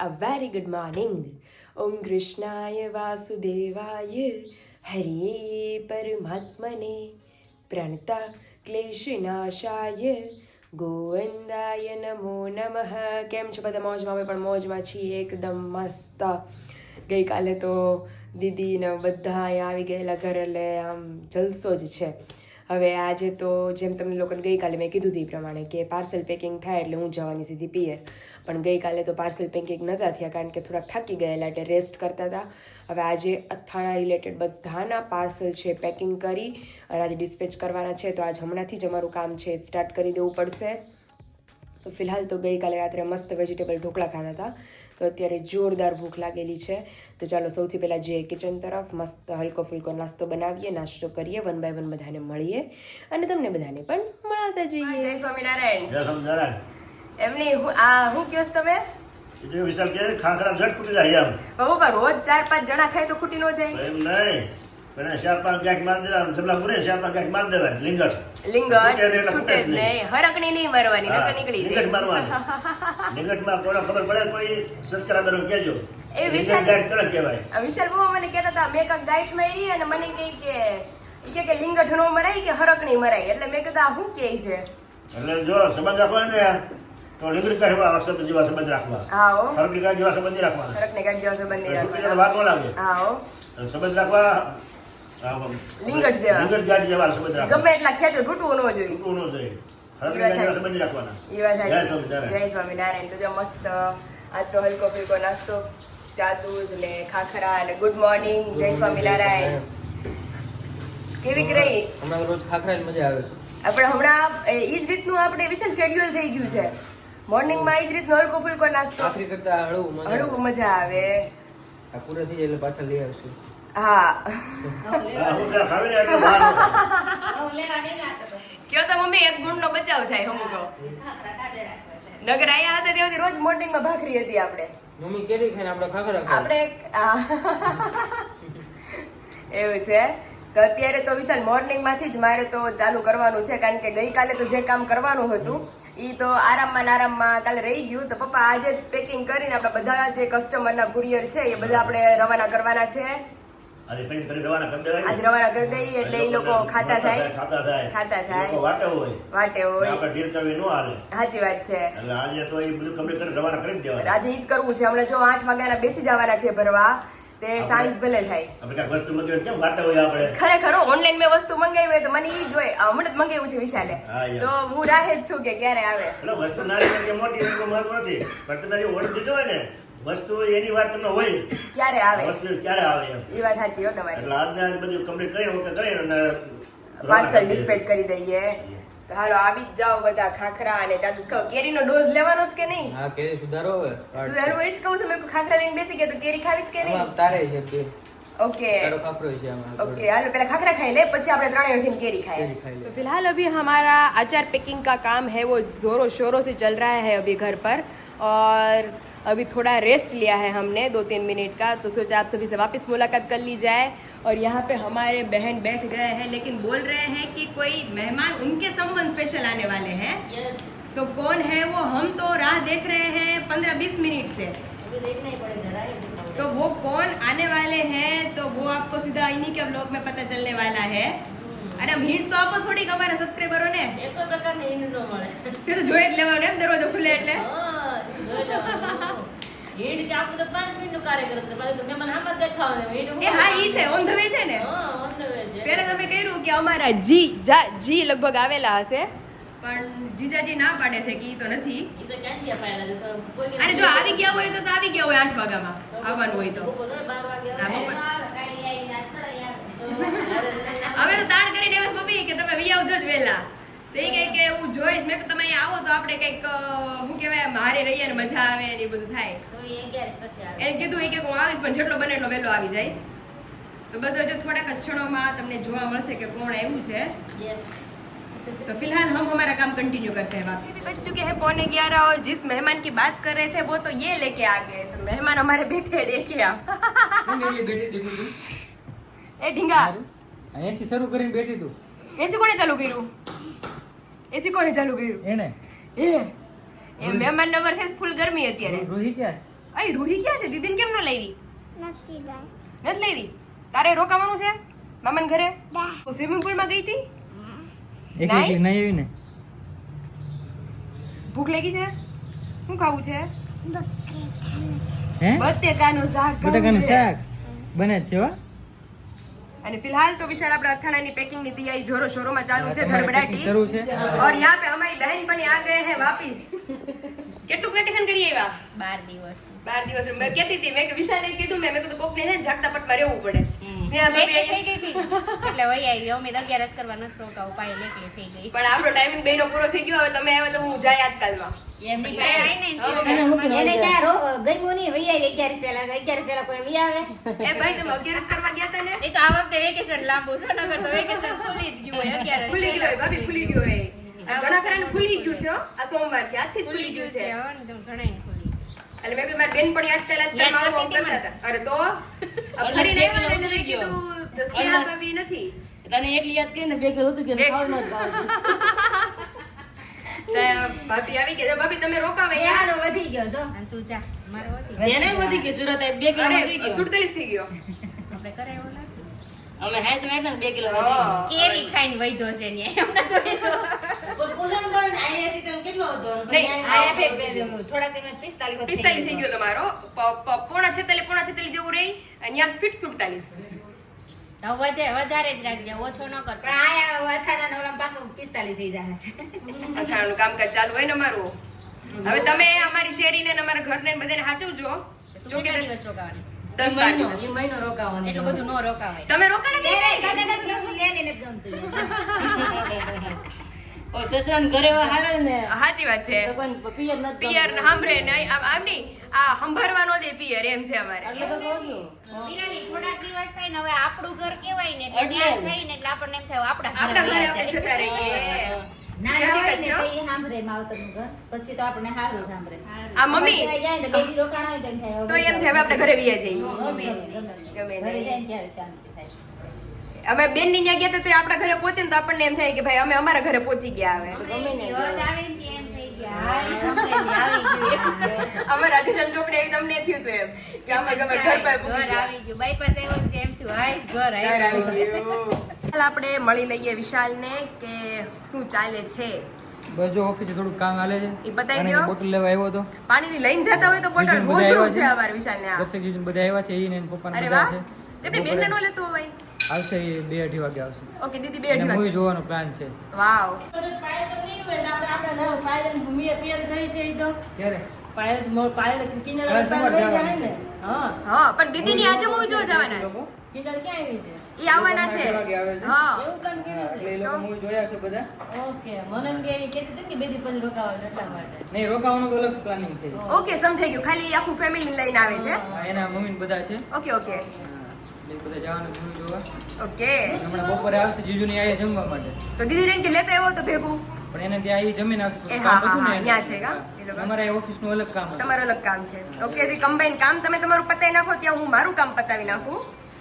a very good morning. Om Krishnaya Vasudevaya Hare Paramatmane Pranata Kleshinashaya ગોવિંદાય નમો નમઃ કેમ છો બધા મોજમાં અમે પણ મોજમાં છીએ એકદમ મસ્ત ગઈકાલે તો દીદી ને બધા આવી ગયેલા ઘરે એટલે આમ જલસો જ છે હવે આજે તો જેમ તમને લોકોને ગઈકાલે મેં કીધું હતું પ્રમાણે કે પાર્સલ પેકિંગ થાય એટલે હું જવાની સીધી પિયર. પણ ગઈકાલે તો પાર્સલ પેકિંગ નહોતા થયા કારણ કે થોડાક થાકી ગયેલા એટલે રેસ્ટ કરતા હતા. હવે આજે અથાણા રિલેટેડ બધાના પાર્સલ છે પેકિંગ કરી અને આજે ડિસ્પેચ કરવાના છે. તો આજ હમણાંથી જ અમારું કામ છે સ્ટાર્ટ કરી દેવું પડશે. તો ફિલહાલ તો ગઈકાલે રાત્રે મસ્ત વેજીટેબલ ઢોકળા ખાધા હતા. તો અત્યારે જોરદાર ભૂખ લાગેલી છે. તો ચાલો સૌથી પહેલાં જઈએ કિચન તરફ મસ્ત હલકો ફુલકો નાસ્તો બનાવીએ નાસ્તો કરીએ વન બાય વન બધાને મળીએ. અને તમને બધાને પણ મળાતા જઈએ. જય સ્વામિનારાયણ. એમની આ હું કયો તમે? વિશાલ કે ખાખરા ઝટ ફૂટી જાય એમ. બહુ રોજ ચાર પાંચ જણા ખાય તો ખૂટી ન જાય. એમ નહીં. પણ ચાર પાંચ ગાંઠ મારી દેવા જમલા પૂરે ચાર પાંચ ગાંઠ મારી દેવાય લિંગર લિંગર છૂટે નહીં એટલે નહીં હરકની નકર નીકળી લિંગટ મારવાની. લિંગટમાં કોઈ ખબર પડે કોઈ સબસ્ક્રાઈબરો કહેજો. એ વિશાલ- ગાંઠ કડક કહેવાય. વિશાલ બહુ મને કહેતા હતા મેં કાંઈક ગાંઠ મારી અને મને કહે કે ઈ કે લિંગઠ નો મરાય કે હરકણી મરાય? એટલે મેં કીધું આ શું કહે છે? એટલે જો સંબંધ રાખવા ને તો લિંગટ ગાંઠ વાળા જેવા સંબંધ રાખવા. હા હો. હરકની જેવા સંબંધ રાખવા હરકણી કાઢ જેવા સંબંધ રાખવા વાત લાગે. હા સંબંધ રાખવા લિંગટ જેવા. ગમે એટલા ન જોઈએ. ન જોઈએ. જય સ્વામિનારાયણ. તો જો મસ્ત તો હલકો ફુલકો નાસ્તો. ચા દૂધ ને ખાખરા ગુડ મોર્નિંગ. જય સ્વામિનારાયણ. કેવી રહી હમણાં રોજ ખાખરા જ મજા આવે. આપણે હમણાં એ જ રીતનું આપણે વિશાલ શેડ્યુલ થઈ ગયું છે. મોર્નિંગમાં એ જ રીતનો હલકો ફુલકો નાસ્તો. આખરી કરતા હળવું મજા આવે. આ પૂરા થઈ એટલે પાછા લઈ આવશું. હા. કયો તો મમ્મી એક ગુણનો બચાવ થાય હમુકો નગર આયા હતા ત્યાંથી રોજ મોર્નિંગમાં ભાખરી હતી આપણે. મમ્મી કેરી ખાઈને આપણે ખાખરા આપણે એવું છે? તો અત્યારે તો વિશાલ મોર્નિંગમાંથી જ મારે તો ચાલુ કરવાનું છે કારણ કે ગઈકાલે તો જે કામ કરવાનું હતું ઈ તો આરામમાં આરામમાં કાલે રહી ગયું. તો પપ્પા આજે પેકિંગ કરીને આપણે બધા જે કસ્ટમરના કુરિયર છે એ બધા આપણે રવાના કરવાના છે. આજે પછી ફરી રવાના કરી દેવાય આજ રવાના કરી દઈએ એટલે એ લોકો ખાતા થાય. ખાતા થાય. ખાતા થાય. લોકો વાટે હોય. વાટે હોય. આપણે ઢીલ ચાવી ન હાલે. સાચી વાત છે. એટલે આજે તો એ બધું કમ્પ્લીટ કરી રવાના કરી દેવાના. આજે ઈ જ કરવું છે. હમણાં જો આઠ વાગ્યાના બેસી જવાના છે ભરવા તે સાંજ ભલે થાય. આપણે વસ્તુ મંગાવી કેમ વાટે હોય આપણે? ખરેખર ઓનલાઈન મેં વસ્તુ મંગાવી હોય તો મને ઈ જોઈએ હમણાં જ મંગાવ્યું છે વિશાલે. તો હું રાહે જ છું કે ક્યારે આવે. એટલે વસ્તુ કે મોટી મહત્વ નથી. પણ તમે ઓર્ડર દીધો હોય ને વસ્તુ એની વાત તમને હોય ક્યારે આવે? વસ્તુ ક્યારે આવે એ વાત સાચી હો તમારી. એટલે આજને બધું કમ્પ્લીટ કરી ઓકે કરી અને પાર્સલ ડિસ્પેચ કરી દઈએ. હાલો આવી જ જાઓ બધા ખાખરા અને જાદુ કેરીનો ડોઝ લેવાનો છે કે નહીં? હા કેરી સુધારો હવે. સુધારો એ જ કહું છું મેં ખાખરા લઈને બેસી ગયા તો કેરી ખાવી જ કે નહીં? તારે છે કે ओके ओके आज पहले પછી આપણે ત્રણેય કેરી ખાઈએ. તો फिलहाल अभी हमारा आचार पैकिंग का काम है वो जोरों शोरों से चल रहा है अभी घर पर और अभी थोड़ा रेस्ट लिया है हमने दो तीन मिनट का तो सोचा आप सभी से वापस मुलाकात कर ली जाए और यहाँ पे हमारे बहन बैठ गए हैं लेकिन बोल रहे हैं कि कोई मेहमान उनके संबंध स्पेशल आने वाले हैं तो कौन है वो हम तो राह देख रहे हैं पंद्रह बीस मिनट से तो वो कौन आने वाले हैं तो वो आपको सीधा इन्हीं के ब्लॉग में पता चलने वाला है અરે આમ હિન્ટ તો આપો થોડીક અમારા સબસ્ક્રાઈબરો ને એક તો પ્રકારની હિંડ ન મળે સીધું જોઈ જ લેવાનું એમ દરવાજો ખુલે એટલે હા, જોઈ લેવાનું. હિંડ કે આપું તો પાંચ મિનિટનું કાર્યક્રમ છે પાછું તો મહેમાન આમાં જ દેખાવાનું. હિંડ એ હા ઈ છે ઓન ધ વે છે ને હા, છે. પહેલા તમે કહ્યું કે અમારા જી જા જી લગભગ આવેલા હશે પણ જીજાજી ના પાડે છે કે ઈ તો નથી ઈ તો ક્યાંથી અપાયેલા છે? તો કોઈ અને જો આવી ગયા હોય તો તો આવી ગયા હોય આઠ વાગ્યામાં આવવાનું હોય તો બપોર હા. બપોર. અરે, હવે તો તાણ કરી દેવાસ મમ્મી કે તમે વી આવજો જ વહેલા તો એ કહે કે હું જોઈશ મેં કીધું તમે અહીંયા આવો તો આપણે કંઈક અ, શું કહેવાય મારે રહીએ ને મજા આવે ને એ બધું થાય તો ઈ અગિયાર પછી આવે. એને કીધું એ કે હું આવીશ પણ જેટલો બને એટલો વહેલો આવી જઈશ તો બસ હજુ થોડાક જ ક્ષણોમાં તમને જોવા મળશે કે કોણ આવ્યું છે Yes. तो फिलहाल हम हमारा काम कंटिन्यू करते हैं वापस बज चुके हैं पौने ग्यारह और जिस मेहमान की बात कर रहे थे वो तो ये लेके आ गए तो मेहमान हमारे बैठे लेके आ કેમ એલી બેઠી હતી તું ए ढींगा અહીંયાથી શરૂ કરીને બેઠી તું એસી કોને ચાલુ કર્યું એસી કોને ચાલુ કર્યું. એને એ એ મહેમાન નંબર છે ફૂલ ગરમી અત્યારે. રૂહી ક્યાં છે? અય રૂહી ક્યાં છે? દીદીને કેમ ન લાવી? નથી ગાય નથી લાવી? તારે રોકાવાનું છે? મામાન ઘરે? તું સ્વિમિંગ પુલમાં ગઈ હતી? એક એક નહીં આવી ને ભૂખ લાગી છે? શું ખાવું છે? હે? બટેકાનું શાક બટેકાનું શાક. બને છે હો. અને फिलहाल तो विशाल अपना અથાણાની પેકિંગ ની તૈયારી જોરો શોરો માં ચાલુ છે તમારે packing ધડબડાટી શરૂ છે और यहाँ पे हमारी बहन पण आ गए हैं वापिस કેટલું વેકેશન કરી આવ્યા બાર દિવસ બાર દિવસ મેં કહેતી હતી મેં કે વિશાલે કીધું મેં મેં કીધું કોકને છે ને જાગતા પટમાં રહેવું પડે સ્નેહા ભાભી એકલી થઈ અહીંયા- ગઈ હતી એટલે વહી આવી અમે તો અગિયારસ કરવા નથી રોકાવું પાયલ એકલી થઈ ગઈ પણ આપણો ટાઈમિંગ બેનો પૂરો થઈ ગયો હવે તમે આવે તો હું જાય આજકાલમાં એમની પાસે આવીને એને હા, સીધું મને એને ત્યાં રો- ગમ્યું નહીં વહી આવી અગિયાર પહેલા અગિયાર પહેલા કોઈ વહી આવે. એ ભાઈ તમે અગિયારસ કરવા ગયા હતા ને? એ તો આ વખતે વેકેશન લાંબુ છે નગર તો વેકેશન ખુલી ગયું હોય અગિયાર ખુલી ગયું હોય ભાભી ખુલી ગયું હોય. આ ઘણા ખરાનું ખુલી ગયું છે આ સોમવારથી આજથી જ ખુલી ખુલી ગયું ગયું છે છે. હવે ઘણા ખુલી એટલે મેં કીધું મારી બેનપણી આજકાલ આજકાલ યાદ તને કરીને બે કિલો હતું કે એક. ખાવાનું જ ભાવતું. તો ભાભી આવી ગયા ભાભી તમે રોકાવે યાર વધી ગયો જો. અને તું જા. મારે વધી એને વધી ગયો સુરત આ બે કિલો વધી ગયો. સુડતાલીસ થઈ ગયો. આપણે કરે એવું અમે હેજ મેટને બે કિલો વધી ગયો. હા. કેરી ખાઈને વૈધો છે ને એમને તો પણ પૂજન કરો ને અહીંયાથી તમે કેટલો હતો? નહીં, આ બે બે થોડા દિવસ પિસ્તાલીસ પિસ્તાલીસ થઈ ગયો તમારો. પ- પ- પોણા છેતાલીસ પોણા છેતાલીસ જેવું રહી. અને ત્યાં ફીટ સુડતાલીસ. તો વધે વધારે જ રાખજે ઓછો ન કર. પણ આયા અથાણા નવરા પાછું પિસ્તાલીસ થઈ જાય. અથાણાનું કામકાજ ચાલુ હોય ને અમારું. હવે તમે અમારી શેરીને ને અમારા ઘરને ને બધાને સાચવજો જો કે દિવસ રોકાવાની? દસ બાર દિવસ. મહિનો રોકાવાનો એટલું બધું ન રોકાવાય. તમે રોકાણ એ તને નથી ગમતું, એને નથી ગમતું. ઓ સસરાન ઘરે હારે ને સાચી વાત છે. પિયર નથી પિયર સાંભળે નહીં આમ નહીં. આ સંભાળવા જ દે પિયર એમ છે અમારે. એટલે તો કહું છું. વિરાલી, થોડાક દિવસ થાય ને હવે આપણું ઘર કેવાય ને એટલે ત્યાં જ. ને એટલે આપણને એમ થાય આપણા આપણા ઘરે આપણે જતા રહીએ. નાના હોય ને છે? હો. તો ઈ સાંભળે માવતરનું ઘર. પછી તો આપણને સારું સાંભળે. આ મમ્મી. પછી જાય ને બે દી રોકાણા હોય તો એમ થાય, તો એમ થાય આપણે ઘરે વ્યા જઈએ. ગમે તે, ગમે તે. ગમે ઘરે તે. ત્યારે શાંતિ થાય. અમે બેનની ત્યાં ગયા તો આપણા ઘરે પહોંચે ને તો આપણને એમ થાય કે ભાઈ અમે અમારા ઘરે પહોંચી ગયા હવે. ગમે ને યાદ ને એમ થઈ ગયા. હા ઈ સાંભળેલી આવી ગયું અમારા રાધેશ્યામ ચોકડી આવી તમને થયું હતું એમ. કે અમે ગમે ઘર પાસે ઘર આવી ગયું. બાયપાસ આવ્યો ને એમ થયું. હાઈસ ઘર ઘર આવી ગયું. ચાલ આપણે મળી લઈએ વિશાલને કે શું ચાલે છે. બસ જો ઓફિસે થોડું કામ હાલે છે. એ બતાવી દો દ્યો. બોટલ લેવા આવ્યો હતો. પાણીની લઈને જતા હોય તો બોટલ બીજું રોજ રોજ છે. અમાર વિશાલને આ. દર્શક જીજુ બધા આવ્યા છે એના પપ્પાને બધા છે. તેમને બેનને નો લેતો હોય. આવશે એ બે અઢી વાગે આવશે. ઓકે દીદી બે અઢી મૂવી વાગે. જોવાનો પ્લાન છે. વાવ પાયલ તો નહીં હોય એટલે આપણે- આપણે જાઓ. પાયલ ભૂમિએ પિયર થઈ છે એ તો. ક્યારે? પાયલ મો- પાયલ કિનર કાલ પાયલ સવારે લઈ જાય જવાનું ને. હા. હા પણ દીદીની આજે મૂવી જોવા જવાના છે. કિન્નર ક્યાં આવી છે? ઈ આવવાના છે. હા. એવું plan હા, એટલે લોકો મૂવી જોયા છે બધા. ઓકે મને કે એ કહેતી હતી કે બે દી પછી રોકાવા એટલા માટે. નહીં રોકાવાનું અલગ પ્લાનિંગ છે. ઓકે. સમજાઈ ગયું. ખાલી આખું ફેમિલી લઈને આવે છે. એના મમ્મી બધા છે. ઓકે ઓકે બધા જવાનું મૂવી જોવા ઓકે હમણાં બપોરે આવશે જીજુની આયા જમવા માટે તો દીદી કે લેતા આવ્યો તો ભેગું પણ એને ત્યાં આવી જમીન આવશે હા, હા, ને હા, એને. ત્યાં છે કાં? એ લોકો? અમારે અલગ કામ તમારું અલગ કામ છે ઓકે કમ્બાઈન કામ તમે તમારું પતાવી નાખો ત્યાં હું મારું કામ પતાવી નાખું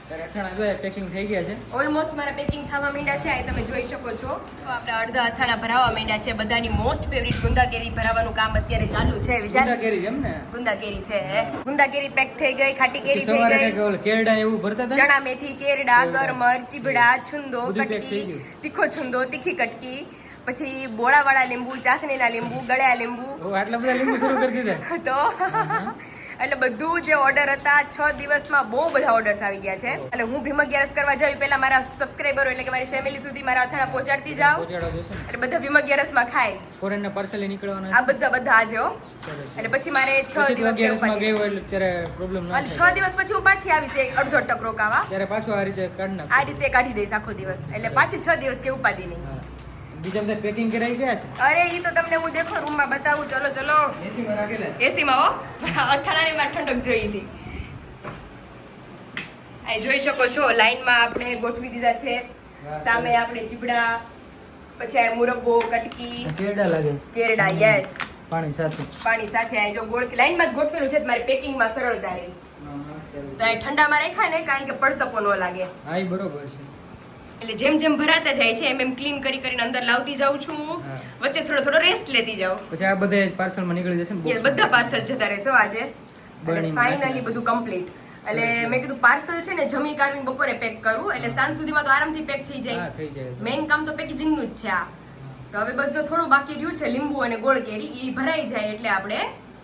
ત્યારે જોઈએ પેકિંગ થઈ ગયા છે. ઓલમોસ્ટ મારા પેકિંગ થવા માંડ્યા છે આ તમે જોઈ શકો છો. તો આપણે અડધા અથાણા ભરાવા માંડ્યા છે બધાની મોસ્ટ ફેવરિટ ગુંદા ભરાવાનું કામ અત્યારે ચાલુ છે વિશાલ. ગુંદા કેરી એમ ને? ગુંદા કેરી છે ગુંદા પેક થઈ ગઈ ખાટી કેરી થઈ ગઈ. કેરડા એવું ભરતા હતા ચણા મેથી કેરડા ગરમર ચીબડા છુંદો કટકી. તીખો છુંદો તીખી કટકી. પછી બોળાવાળા લીંબુ ચાસણીના લીંબુ ગળ્યા લીંબુ. આટલા બધા લીંબુ શરૂ કરી દીધા? તો એટલે બધું જે ઓર્ડર હતા છ દિવસમાં બહુ બધા ઓર્ડર્સ આવી ગયા છે. એટલે હું ભીમ અગિયારસ કરવા જાવી પહેલા મારા સબસ્ક્રાઈબરો એટલે કે મારી ફેમિલી સુધી મારા અથાણા પહોંચાડતી ને? એટલે બધા ભીમ અગિયારસમાં ખાય. ફોરેન ના પાર્સલ નીકળવાના? આ બધા બધા આજે હો. એટલે પછી મારે છ દિવસ છ દિવસ પછી હું પાછી આવીશ એક અડધો ટક રોકાવા ત્યારે પાછું આ રીતે આ રીતે કાઢી દઈશ આખો દિવસ. એટલે પાછી છ દિવસ કે ઉપાધિ નહીં. બીજા બધા પેકિંગ કરાઈ ગયા છે? અરે ઈ તો તમને હું દેખો રૂમમાં બતાવું. ચલો ચલો. એસીમાં રાખેલા એસીમાં હો. અથાણાની માં ઠંડક જોઈ છે. અહીં જોઈ શકો છો લાઈનમાં આપણે ગોઠવી દીધા છે. સામે આપણે ચીબડા પછી આ મુરબ્બો કટકી. કેરડા લાગે. કેરડા યસ પાણી સાથે. પાણી સાથે આ જો ગોળ લાઈનમાં જ ગોઠવેલું છે તો પેકિંગ પેકિંગમાં સરળતા રહી તો અહીં ઠંડામાં રાખ્યા ને કારણ કે પડતપો ન લાગે. હા બરોબર છે. એટલે જેમ જેમ ભરાતા જાય છે એમ એમ ક્લીન કરી કરીને અંદર લાવતી જાઉં છું. હું. વચ્ચે થોડો થોડો રેસ્ટ લેતી જાઉં. પછી આ બધે પાર્સલમાં નીકળી જશે ને બધા પાર્સલ જતા રહેશે આજે. અને ફાઇનલી બધું કમ્પ્લીટ એટલે મેં કીધું પાર્સલ છે ને જમી કાઢીને બપોરે પેક કરું. એટલે સાંજ સુધીમાં તો આરામથી પેક થઈ જાય. મેઇન કામ તો પેકેજિંગનું જ છે આ. તો હવે બસ જો થોડું બાકી રહ્યું છે લીંબુ અને ગોળ કેરી એ ભરાઈ જાય એટલે આપણે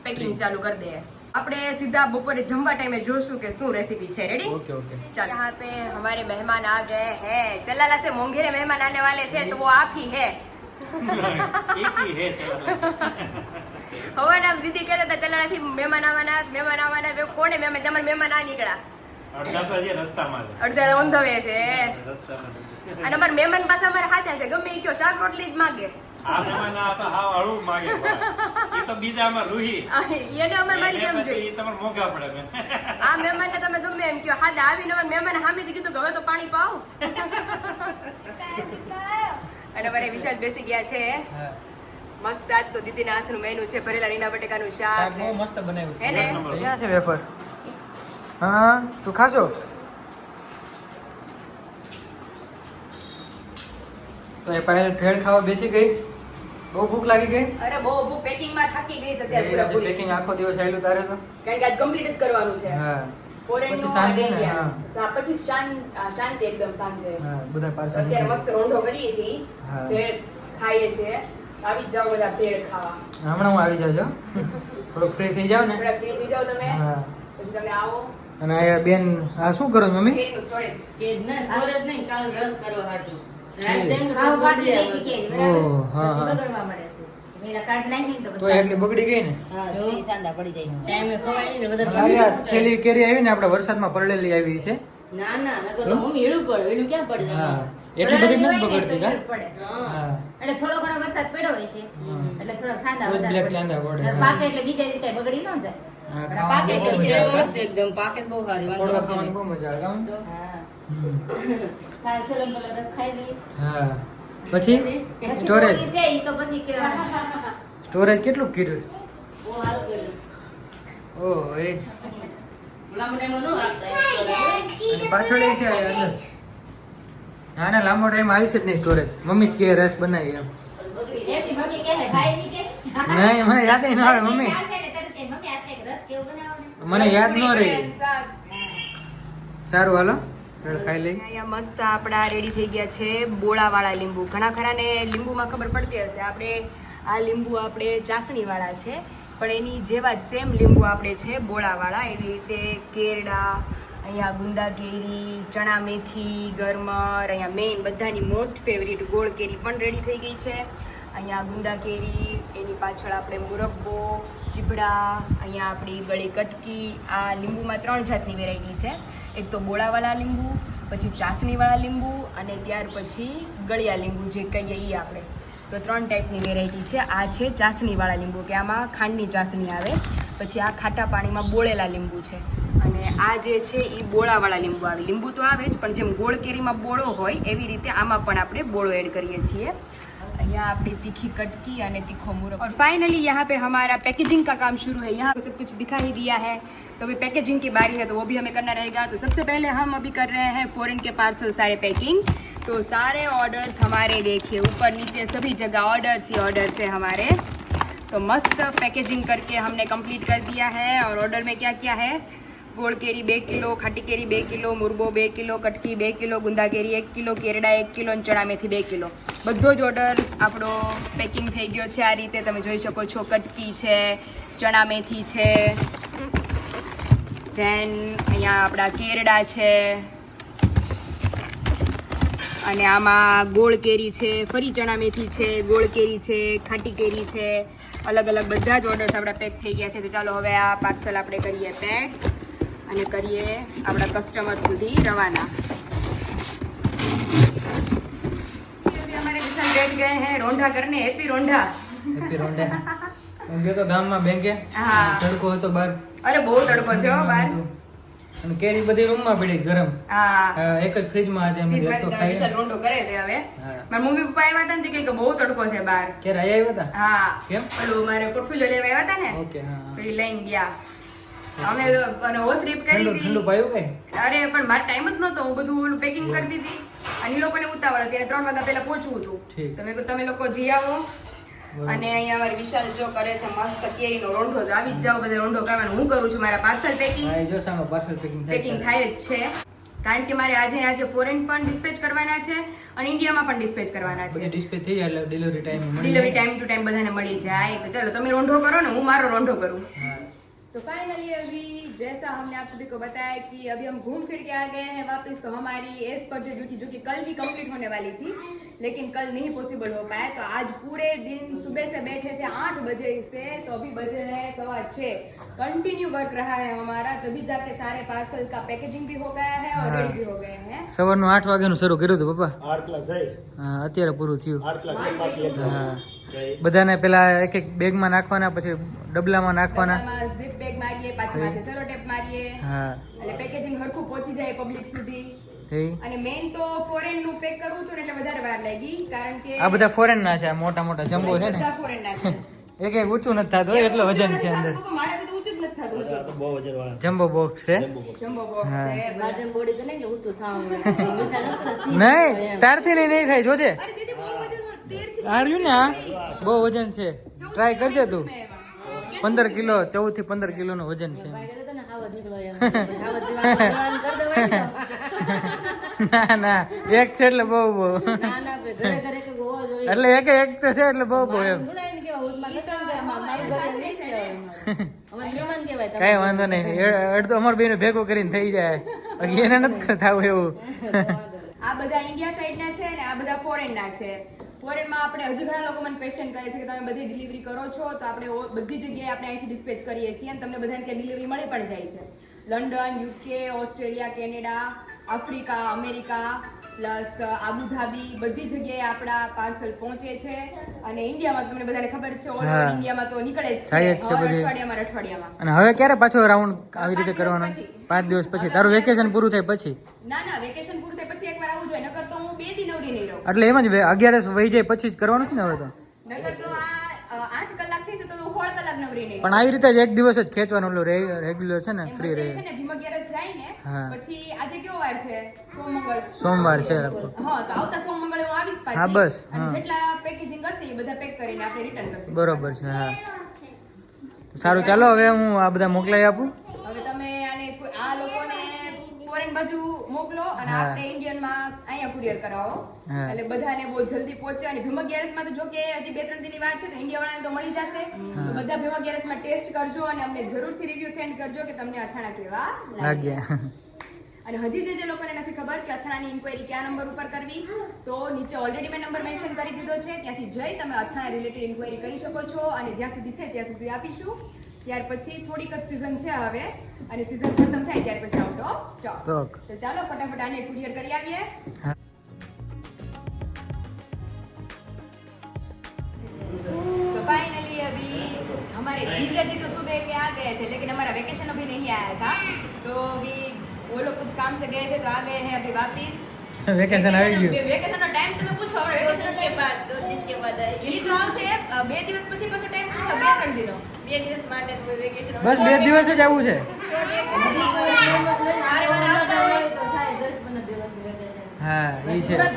પેકિંગ ચાલુ કરી દઈએ. આપણે સીધા બપોરે જમવા ટાઈમે જોશું કે શું રેસીપી છે રેડી ઓકે ઓકે चल यहाँ पे हमारे मेहमान आ गए हैं चलाला से मोंगेरे मेहमान आने वाले थे तो वो आप ही है હવે ના દીદી કહેતા હતા ચલાલા થી મહેમાન આવવાના છે, મહેમાન આવવાના છે. કોને મહેમાન તમારા મહેમાન આ નીકળ્યા અડધા ઊંધવે છે અને અમારા મહેમાન પાસે અમારે હાથા છે ગમે ઈ કયો શાક રોટલી જ માંગે એને અમારે મારી જેમ જોઈએ આ મહેમાન ને તમે ગમે એમ કયો હાથે આવીને અમારા મહેમાન સામેથી કીધું કે હવે તો પાણી પાવ. અને અમારે વિશાલ બેસી ગયા છે. મસ્ત આજ તો દીદીના હાથનું મેનુ છે ભરેલા રીંગણા બટેકાનું શાક. શાક બહુ મસ્ત બનાવ્યું. હે ને? ક્યાં છે વેફર? હા તું ખાશો તો એ પહેલા ભેળ ખાવા બેસી ગઈ. બહુ ભૂખ લાગી ગઈ? અરે બહુ ભૂખ પેકિંગમાં થાકી ગઈ છે અત્યારે પૂરેપૂરી. પેકિંગ આખો દિવસ આયલું તારે તો? કારણ કે આજ કમ્પ્લીટ જ કરવાનું છે. હા. પછી નું શાંતિ અને ને, હા. હા, પછી શાંતિ એકદમ સાંજે. હા બધા પાર્સલ અત્યારે મસ્ત રોંઢો કરીએ છીએ. ભેળ ખાઈએ છીએ. આવી જ જાઓ બધા ભેળ ખાવા. હમણાં હું આવી જાજો. થોડો ફ્રી થઈ જાવ ને. થોડા free થઈ જાઓ તમે. હા. પછી તમે આવો. અને આ બેન આ શું કરો મમ્મી? કેરીનું કેજ ના સ્ટોરેજ નહીં કાલ રસ કરવા હાટું. પડેલી આવી છે. એટલી બધી નથી બગડતી કા? એટલે થોડો ઘણો વરસાદ પડ્યો હોય છે એટલે થોડા. ચાંદા પડે, પાકે એટલે બીજા રીતે બગડી ન જાય. પાકે એટલે મસ્ત એકદમ પાકે બહુ સારી વાંધો બહુ મજા આવે હા. રસ ખાઈ હા. પછી? સ્ટોરેજ તો ઓલી છે ઈ તો પછી કે સ્ટોરેજ કેટલું કીધું? એ. લાંબા ટાઈમે ન રાખતા storage. અને પાછળ એ છે અંદર. ના ના લાંબો ટાઈમ આવશે જ નહીં સ્ટોરેજ મમ્મી જ કે રસ બનાવી એમ. નહીં મને યાદ ન આવે મમ્મી. મને યાદ ન રહી. સારું હાલો. ખાઈ અહીંયા મસ્ત આપણા રેડી થઈ ગયા છે બોળાવાળા લીંબુ. ઘણા ખરાને લીંબુમાં ખબર પડતી હશે. આપણે આ લીંબુ આપણે ચાસણીવાળા છે, પણ એની જેવા જ સેમ લીંબુ આપણે છે બોળાવાળા. એવી રીતે કેરડા, અહીંયા ગુંદા કેરી, ચણા મેથી, ગરમર, અહીંયા મેઇન બધાની મોસ્ટ ફેવરિટ ગોળ કેરી પણ રેડી થઈ ગઈ છે. અહીંયા ગુંદા કેરી, એની પાછળ આપણે મુરબ્બો ચીબડા અહીંયા આપણી ગળી કટકી, આ લીંબુમાં ત્રણ જાતની વેરાયટી છે. એક તો બોળાવાળા લીંબુ, પછી ચાસણીવાળા લીંબુ અને ત્યાર પછી ગળિયા લીંબુ જે કહીએ એ આપણે. તો ત્રણ ટાઈપની વેરાયટી છે. આ છે ચાસણીવાળા લીંબુ, કે આમાં ખાંડની ચાસણી આવે, પછી આ ખાટા પાણીમાં બોળેલા લીંબુ છે. અને આ જે છે એ બોળાવાળા લીંબુ આવે. લીંબુ તો આવે જ, પણ જેમ ગોળ કેરીમાં બોળો હોય, એવી રીતે આમાં પણ આપણે બોળો એડ કરીએ છીએ. यहाँ आपने तीखी कटकी અને तीखो मुरब और फाइनली यहाँ पे हमारा पैकेजिंग का काम शुरू है। यहाँ सब कुछ दिखा ही दिया है। तो अभी पैकेजिंग की बारी है तो वो भी हमें करना रहेगा। तो सबसे पहले हम अभी कर रहे हैं फॉरन के पार्सल सारे पैकिंग तो सारे ऑर्डर्स हमारे देखिए, ऊपर नीचे सभी जगह ऑर्डर्स ही ऑर्डर्स है हमारे। तो मस्त पैकेजिंग करके हमने कंप्लीट कर दिया है। और ऑर्डर में क्या क्या है? ગોળ કેરી બે કિલો, ખાટી કેરી બે કિલો, મુરબો બે કિલો, કટકી બે કિલો, ગુંદા કેરી એક કિલો, કેરડા એક કિલો અને ચણા મેથી બે કિલો. બધો જ ઓર્ડર આપણો પેકિંગ થઈ ગયો છે. આ રીતે તમે જોઈ શકો છો કટકી છે, ચણા મેથી છે ધેન અહીંયા આપણા કેરડા છે, અને આમાં ગોળ કેરી છે, ફરી ચણા મેથી છે, ગોળ કેરી છે, ખાટી કેરી છે. અલગ અલગ બધા જ ઓર્ડર્સ આપણા પેક થઈ ગયા છે. તો ચાલો હવે આ પાર્સલ આપણે કરીએ પેક અને કરીએ આપણા કસ્ટમર સુધી રવાના अभी हमारे विशाल बैठ गए हैं रोंढा करने हैप्पी रोंढा હેપી રોન્ડે એમ ગયો તો ગામમાં બેંકે હા. તડકો હતો બાર અરે બહુ તડકો છે હો બાર અને કેરી બધી રૂમમાં પડી ગરમ હા હા, એક જ ફ્રીજમાં હતી અમે ફીસમાંથી તો તમે ખાઈ વિશાલ રોંઢો કરે છે હવે હા. મારા મમ્મી પપ્પા આવ્યા હતા ને તે કહે કે બહુ તડકો છે બાર ક્યારે આયા આવ્યા હતા હા કેમ? ઓલું મારે પોર્ટફોલિયો લેવા આવ્યા હતા ને ઓકે હા તો હા. એ લઈને ગયા અમે રોજ રીપ કરી હતી અરે પણ મારો ટાઈમ જ નહોતો. હું બધું ઓલું પેકિંગ કરતી હતી અને એ લોકોને ઉતાવળ હતી. અને ત્રણ વાગ્યા પહેલા પહોંચવું હતું. તમે તમે લોકો જી આવો. અને અહીંયા અમારી વિશાલ જો કરે છે મસ્ત કેરીનો રોંઢો. તો આવી જ જાવ બધા રોંઢો કરવાનું હું કરું છું મારા પાર્સલ પેકિંગ જો સામે પાર્સલ પેકિંગ પેકિંગ થાય જ છે. કારણ કે મારે આજે આજે ફોરેન પણ ડિસ્પેચ કરવાના છે અને ઇન્ડિયામાં પણ ડિસ્પેચ કરવાના છે. ડિસ્પેચ થઈ જાય એટલે delivery time delivery time to time બધાને મળી જાય. તો ચલો તમે રોંઢો કરો ને હું મારો રોંઢો કરું. तो फाइनली अभी जैसा हमने आप सभी को बताया कि अभी हम घूम फिर के आ गए हैं वापस तो हमारी एज पर जो ड्यूटी जो कि कल ही कंप्लीट होने वाली थी लेकिन कल नहीं पॉसिबल हो पाया तो आज पूरे दिन सुबह से बैठे थे आठ बजे से तो अभी बजे हैं सवा छः कंटिन्यू वर्क रहा है हमारा तभी जाके सारे पार्सल का पैकेजिंग भी हो गया है और हाँ। रेडी भी हो गए हैं સવારનું આઠ વાગ્યાનું શરૂ કર્યું હતું પપ્પા આઠ કલાક થઈ હા, અત્યારે પૂરું થયું બધાને પેલા એક એક બેગમાં નાખવાના પછી ડબલામાં નાખવાના. ડબ્બામાં બેગ મારીએ પાછી માથે સેલો ટેપ મારીએ. હા. એટલે પેકેજિંગ હરખું પહોંચી જાય પબ્લિક સુધી. અને મેઇન તો ફોરેનનું પેક કરવું હતું એટલે વધારે વાર લાગી કારણ કે આ બધા ફોરેન ના છે આ મોટા મોટા જમ્બો છે ને. બધા ફોરેન ના છે. એક એક ઊંચું નથી થતું હોય, એટલો વજન છે અંદર. મારે બધું ઊંચું જ નથી થતું. આ તો બહુ વજન વાળા. જમ્બો બોક્સ છે? જમ્બો બોક્સ હા. છે બાજુ બોડી તો નહીં એટલે ઊંચું ને, નહીં તારથી નહીં નહીં થાય જોજે. અરે દીદી બહુ રહ્યું ને બહુ વજન છે. ટ્રાય કરજે તું. પંદર કિલો ચૌદથી પંદર કિલો નું વજન છે. ને ને એક છે એટલે બહુ બહુ. ના ના આપણે ઘરે ઘરે કંઈક હોવો જોઈએ. એટલે એક એક તો છે એટલે બહુ બહુ એમ. કઈ વાંધો નહીં. એ- અડધું અમાર બેન ભેગો કરીને થઈ જાય. એને નથી થવું એવું. આ બધા ઇન્ડિયા સાઈડ ના છે ને આ બધા ફોરેન ના છે. ફોરેનમાં આપણે હજુ ઘણા લોકો મને ક્વેશ્ચન કરે છે કે તમે બધી ડિલિવરી કરો છો તો આપણે બધી જગ્યાએ આપણે અહીંથી ડિસ્પેચ કરીએ છીએ અને તમને બધાને ત્યાં ડિલિવરી મળી પણ જાય છે. London UK Australia Canada Africa America plus Abu Dhabi બધી જગ્યાએ આપણા પાર્સલ પહોંચે છે અને ઇન્ડિયામાં તમને બધાને ખબર છે ઓલ ઓવર ઇન્ડિયામાં તો નીકળે જ છે. અઠવાડિયામાં અઠવાડિયામાં. અને હવે ક્યારે પાછો રાઉન્ડ આવી રીતે કરવાનો? પાંચ દિવસ પછી. તારું વેકેશન પૂરું થાય પછી. ના ના વેકેશન પૂરું થાય પછી એકવાર આવવું જોઈએ નકર તો હું બે દી નવરી નહીં રહું એટલે એમ જ અગિયાર વહી જાય પછી જ કરવાનું છે ને હવે તો? પણ આવી રીતે જ એક દિવસ જ ખેંચવાનું ઓલું રેગ્યુલર છે ને ફ્રી રહે સોમવાર છે હા બસ. બરોબર છે હા. સારું ચાલો હવે હું આ બધા મોકલાઈ આપું. હવે તમે આને આ લોકોને ફોરેન બાજુ મોકલો અને આપણે ઇન્ડિયનમાં અહીંયા કુરિયર કરાવો. એટલે બધાને બહુ જલ્દી પહોંચે અને ભીમા ગેરેજમાં તો જો કે હજી બે ત્રણ દિનની વાત છે તો ઇન્ડિયા વાળાને તો મળી જશે. તો બધા ભીમ ગેરેજમાં ટેસ્ટ કરજો અને અમને જરૂરથી રિવ્યુ સેન્ડ કરજો કે તમને અથાણા કેવા લાગ્યા. લાગ્યા. અને હજી જે જે લોકોને નથી ખબર કે અથાણાની ઇન્ક્વાયરી કયા નંબર ઉપર કરવી તો નીચે ઓલરેડી મેં નંબર મેન્શન કરી દીધો છે. ત્યાંથી જઈ તમે અથાણા રિલેટેડ ઇન્ક્વાયરી કરી શકો છો અને જ્યાં સુધી છે ત્યાં સુધી આપીશું. ત્યાર પછી થોડીક જ સિઝન છે હવે અને સિઝન ખતમ થાય ત્યાર પછી આઉટ ઓફ સ્ટોક Stock. તો ચાલો ફટાફટ આને કુરિયર કરી આવીએ હા. तो फाइनली अभी हमारे जीजा जी तो सुबह के आ गए थे लेकिन हमारा वेकेशन अभी नहीं आया था तो अभी वो लोग कुछ काम से गए थे तो आ गए हैं अभी वापिस વેકેશન આવી ગયું વેકેશન નો ટાઈમ તમે પૂછો હવે દો વેકેશન દિન કે બાદ, દો દિન કે બાદ આવી. ઈ તો આવશે અ, બે દિવસ પછી પાછો ટાઈમ પૂછો બે ત્રણ દિનો બે દિવસ માટે કોઈ વેકેશન બસ બે દિવસ જ આવું છે. હા એ છે. ને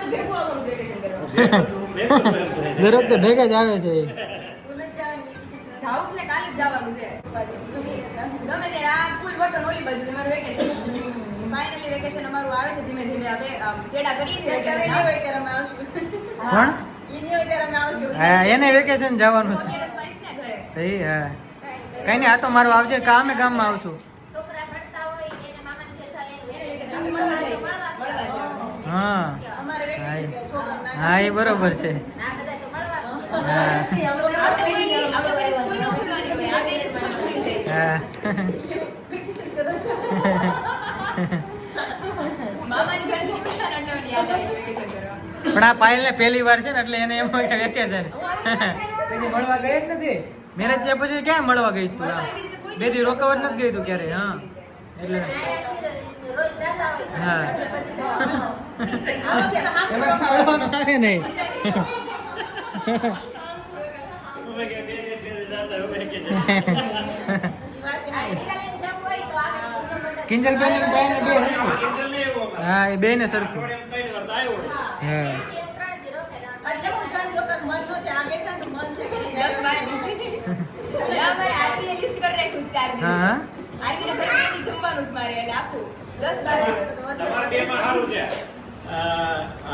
તો ભેગું આવવાનું વેકેશન કરવા બે કલાક એમ કરે. દર વખતે ભેગા જ આવે છે. જવાનું છે ગમે ત્યારે આ ફૂલ બટન ઓલી બાજુ તમારું વેકેશન ફાઇનલી વેકેશન અમારું આવે છે ધીમે ધીમે હવે આમ કરીએ છીએ ત્યારે vacation નહીં ના. હોય ત્યારે અમે આવશું. કોણ? ઈ હોય ત્યારે અમે આવશું. હા એને વેકેશન જવાનું છે. તો એ હા. કઈ નહીં આટો મારો આવજે કામે ગામમાં આવશું? છોકરા ભણતા હોય એને મામાની ઘેર ચાલે એને એને. હા. અમારે હા એ. બરોબર છે. હા. હા. પણ આ પાયલ ને પહેલી વાર છે ને એટલે એને એમ હોય કે વેકેશન. ને મળવા ગઈ જ નથી. મેરેજ થયા પછી ક્યાં મળવા ગઈ તું આમ? બે દી રોકાવટ નથી ગઈ તું ક્યારે હા. એટલે હા. એમાં મળવાનું નહીં બે બે જાતા હોય કે આ નિકાલે કિંજલ બેન ને ને બે હા એ બે ને સરખું. હા. હું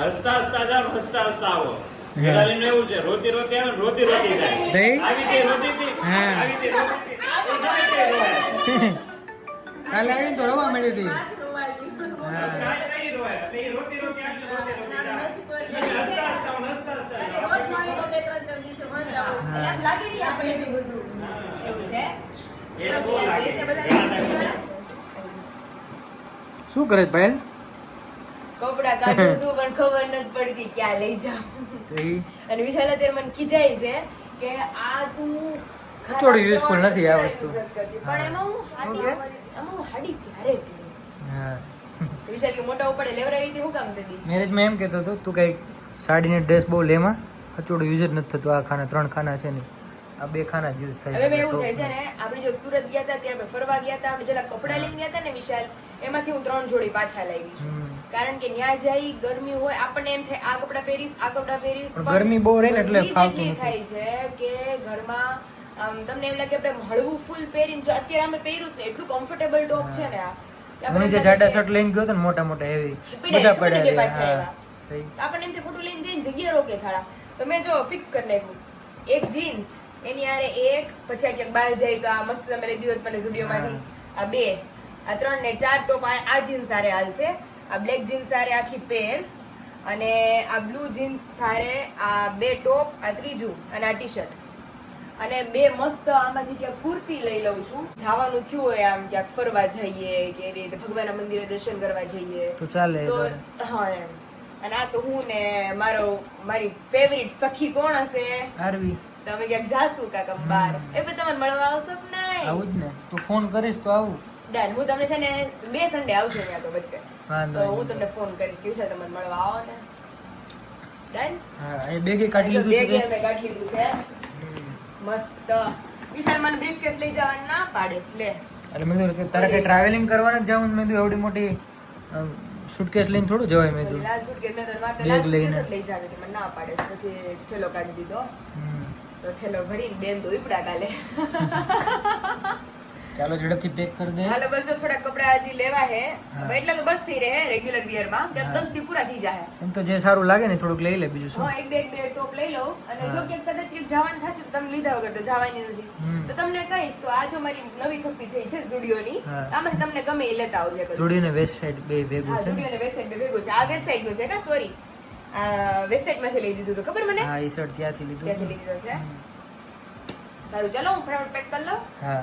હસતા હસતા જાઓ હસતા હસતા આવો. હા. ખેલાડીનું એવું છે રોતી રોતી આવે રોતી રોતી જાય આવી તે રોતી આવી તે રોતી. કાલે આવીને તો રોવા મળી હતી. શું કરે ભાઈ? કપડા કાઢું છું પણ ખબર નથી પડતી ક્યાં લઈ જાઉં. અને વિશાલ અત્યારે મને ખીજાય છે કે આ તું થોડું યુઝફુલ નથી આ વસ્તુ. પણ એમાં હું હાડી હાડી ક્યારે પહેરું? વિશાલ કે મોટા ઉપર લેવરાવી હતી હું કામ થતી મેરેજમાં એમ કહેતો હતો તું કઈ સાડીની ડ્રેસ બહુ લેમાં કચોડું યુઝ જ નથી થતું આ ખાના ત્રણ ખાના છે ને આ બે ખાના યુઝ થાય હવે એવું થાય છે ને આપણે જો સુરત ગયા હતા ત્યારે ફરવા ગયા હતા આપણે જેલા કપડા લઈને ગયા હતા ને વિશાલ એમાંથી હું ત્રણ જોડી પાછા લાવી છું. કારણ કે ત્યાં જાય ગરમી હોય આપણને એમ થાય આ કપડા પહેરીશ આ કપડા પહેરીશ ગરમી બહુ રહે એટલે ફાવતું થાય છે કે ઘરમાં આમ તમને એમ લાગે આપણે હળવું ફૂલ પહેરીને જો અત્યારે અમે પહેર્યું ને એટલું કમ્ફર્ટેબલ ટોપ છે ને આ. કે જે જાડા શર્ટ લઈને ગયો હતો ને મોટા મોટા હેવી બધા પડ્યા આપણને એમ ખોટું લઈને જઈને જગ્યા રોકે થાળા. તો મેં જો ફિક્સ કરી નાખ્યું. એક જીન્સ એની આરે એક પછી આ ક્યાંક બહાર જાય તો આ મસ્ત તમે લઈ દીધો મને સ્ટુડિયોમાંથી આ બે આ ત્રણ ને ચાર ટોપ આ આ જીન્સ સારે હાલશે. આ બ્લેક જીન્સ સારે આખી પેર અને આ બ્લુ જીન્સ સારે આ બે ટોપ આ ત્રીજું અને આ ટી શર્ટ અને બે મસ્ત આમાંથી ક્યાંક કુર્તી લઈ લઉં છું. જવાનું થયું હોય આમ ક્યાંક ફરવા જઈએ કે એવી રીતે ભગવાનના મંદિરે દર્શન કરવા જઈએ. તો ચાલે તો. હા એમ. અને આ તો હું ને મારો મારી ફેવરિટ સખી કોણ હશે? આરવી તમે ક્યાંક જાશું કાકા બાર એ પણ તમે મળવા આવશો કે નહીં? આવું જ ને. તું ફોન કરીશ તો આવું. ડન. હું તમને છે ને બે સન્ડે આવશે ત્યાં તો વચ્ચે. તો હું તમને ફોન કરીશ. કેવું છે તમને મળવા આવો ને ડન? હા એ બેગે કાઢી લીધું છે બેગે અમે કાઢી લીધું છે. મસ્ત. વિશાલ મને બ્રીફ કેસ લઈ જવાનું ના પાડેસ લે. એટલે મેં કીધું કે તારે કે ટ્રાવેલિંગ કરવાનું જ જવું મેં કીધું એવડી મોટી સુટકેસ લઈને થોડું જવાય મેં કીધું. બેગ લઈને. લઈ જાવે કે મને ના પાડે. પછી થેલો કાઢી દીધો. તો થેલો ભરીને બેન તો ઉપડા કાલે. ચાલો ઝડપથી પેક કરી દે. હાલો બસ જો થોડા કપડા હજી લેવા હે. હવે એટલે તો બસ થઈ રહે રેગ્યુલર વિયરમાં કે હા. દસથી પૂરા થઈ જાય એમ તો જે સારું લાગે ને થોડુંક લઈ લે બીજું શું. હા એક બે એક બે ટોપ લઈ લો અને જો ક્યાંક કદાચ એક જવાન થાશે તો તમે લીધા વગર તો જવાની નથી. તો તમને કહીશ તો આ જો મારી નવી થપ્પી થઈ છે જુડિયોની ની આમાં તમને ગમે એ લેતા આવજે. સુડી ને વેસ્ટ સાઈડ બે ભેગું છે જુડિયો વેસ્ટ સાઈડ બે ભેગું છે. આ વેસ્ટ સાઈડનું છે કા? સોરી સાઈડમાંથી લઈ દીધું તો ખબર મને? હા એ શર્ટ ત્યાંથી લીધું ત્યાંથી લીધું છે. સારું ચાલો હું ફટાફટ પેક કરી લઉં. હા.